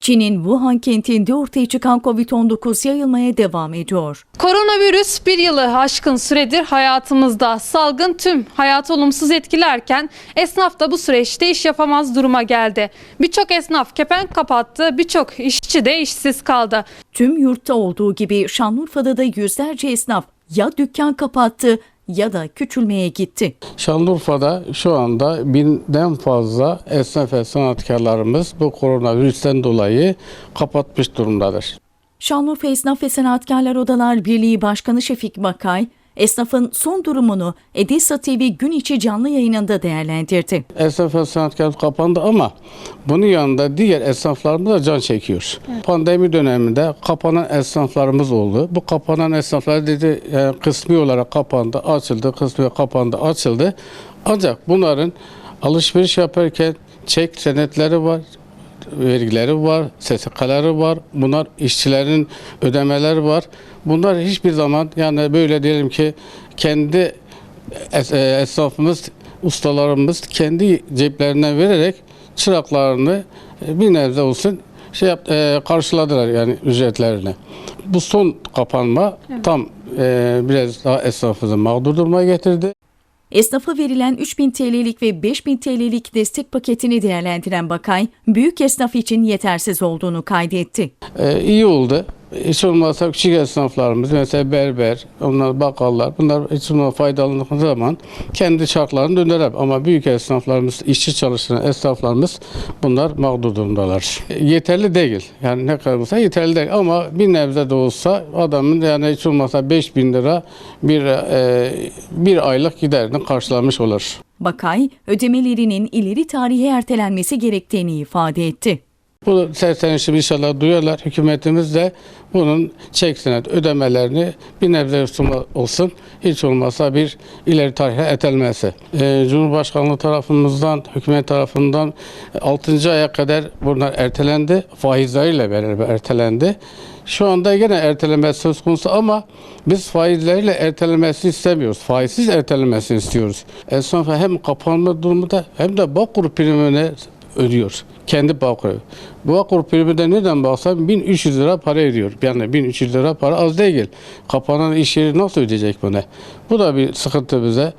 Çin'in Wuhan kentinde ortaya çıkan Covid-19 yayılmaya devam ediyor. Koronavirüs bir yılı aşkın süredir hayatımızda. Salgın tüm hayatı olumsuz etkilerken esnaf da bu süreçte iş yapamaz duruma geldi. Birçok esnaf kepenk kapattı, birçok işçi de işsiz kaldı. Tüm yurtta olduğu gibi Şanlıurfa'da da yüzlerce esnaf ya dükkan kapattı ya da küçülmeye gitti. Şanlıurfa'da şu anda binden fazla esnaf ve sanatkarlarımız bu koronavirüsten dolayı kapatmış durumdadır. Şanlıurfa Esnaf ve Sanatkarlar Odalar Birliği Başkanı Şefik Bakay, esnafın son durumunu Edessa TV gün içi canlı yayınında değerlendirdi. Esnaf ve sanatkar kapandı ama bunun yanında diğer esnaflarımız da can çekiyor. Pandemi döneminde kapanan esnaflarımız oldu. Bu kapanan esnaflar dedi e, kısmi olarak kapandı, açıldı, kısmi kapandı, açıldı. Ancak bunların alışveriş yaparken çek senetleri var, vergileri var, SSK'ları var. Bunlar işçilerin ödemeleri var. Bunlar hiçbir zaman yani böyle diyelim ki kendi e, esnafımız, ustalarımız kendi ceplerinden vererek çıraklarını e, bir nebze olsun şey yap, e, karşıladılar yani ücretlerini. Bu son kapanma tam e, biraz daha esnafımızı mağdur duruma getirdi. Esnafa verilen 3000 TL'lik ve 5000 TL'lik destek paketini değerlendiren Bakay, büyük esnaf için yetersiz olduğunu kaydetti. Ee, iyi oldu. Hiç olmazsa küçük esnaflarımız mesela berber, onlar bakkallar bunlar hiç olmazsa faydalandığı zaman kendi çarklarını döner. Ama büyük esnaflarımız, işçi çalışan esnaflarımız bunlar mağdur durumdalar. Yeterli değil. Yani ne kadar olsa yeterli değil. Ama bir nebze de olsa adamın yani hiç olmazsa 5 bin lira bir, e, bir aylık giderini karşılamış olur. Bakay, ödemelerinin ileri tarihe ertelenmesi gerektiğini ifade etti. Bu seslenişi inşallah duyarlar. Hükümetimiz de bunun çek ödemelerini bir nebze olsun- hiç olmazsa bir ileri tarihe etelmesi. Ee, Cumhurbaşkanlığı tarafımızdan, hükümet tarafından 6. aya kadar bunlar ertelendi. Faizleriyle beraber ertelendi. Şu anda yine erteleme söz konusu ama biz faizleriyle ertelemesi istemiyoruz. Faizsiz ertelemesini istiyoruz. Esnafa hem kapanma durumunda hem de Bağkur primini ödüyor. Kendi Bağkur. Bağkur primi de neden baksan 1300 lira para ediyor. Yani 1300 lira para az değil. Kapanan iş yeri nasıl ödeyecek bunu? Bu da bir sıkıntı bize.